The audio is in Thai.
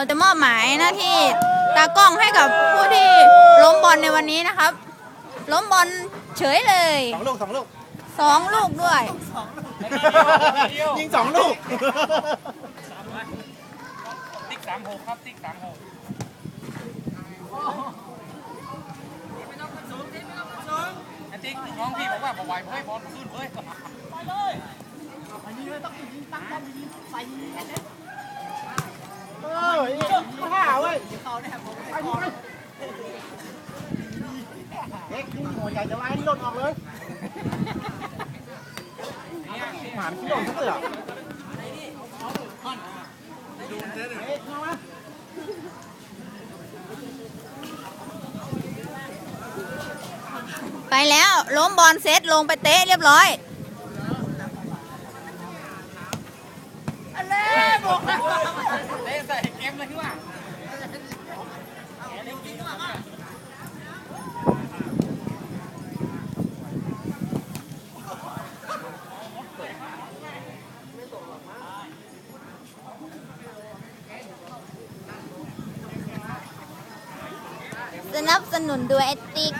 เราจะมอบหมายหน้าที่ตากล้องให้กับผู้ที่ล้มบอลในวันนี้นะครับ ล้มบอลเฉยเลยสองลูกสองลูกสองลูกด้วย ยิงสองลูก ติ๊กสามหกครับ ติ๊กสามหกไอ้ติ๊กน้องพี่บอกว่าบอกไหวเฮ้ยบอลขึ้นเฮ้ยเออข้าเว้ยไปดิไป เอ็กซ์นี่หัวใจจะไล่นี่หล่นออกเลยหมานที่หล่นทั้งเลยเหรอเอ็กซ์มาไปแล้วล้มบอลเซตลงไปเตะเรียบร้อย เล่นใส่เกมเลยที่ว่า สนับสนุนด้วยไอติ๊ก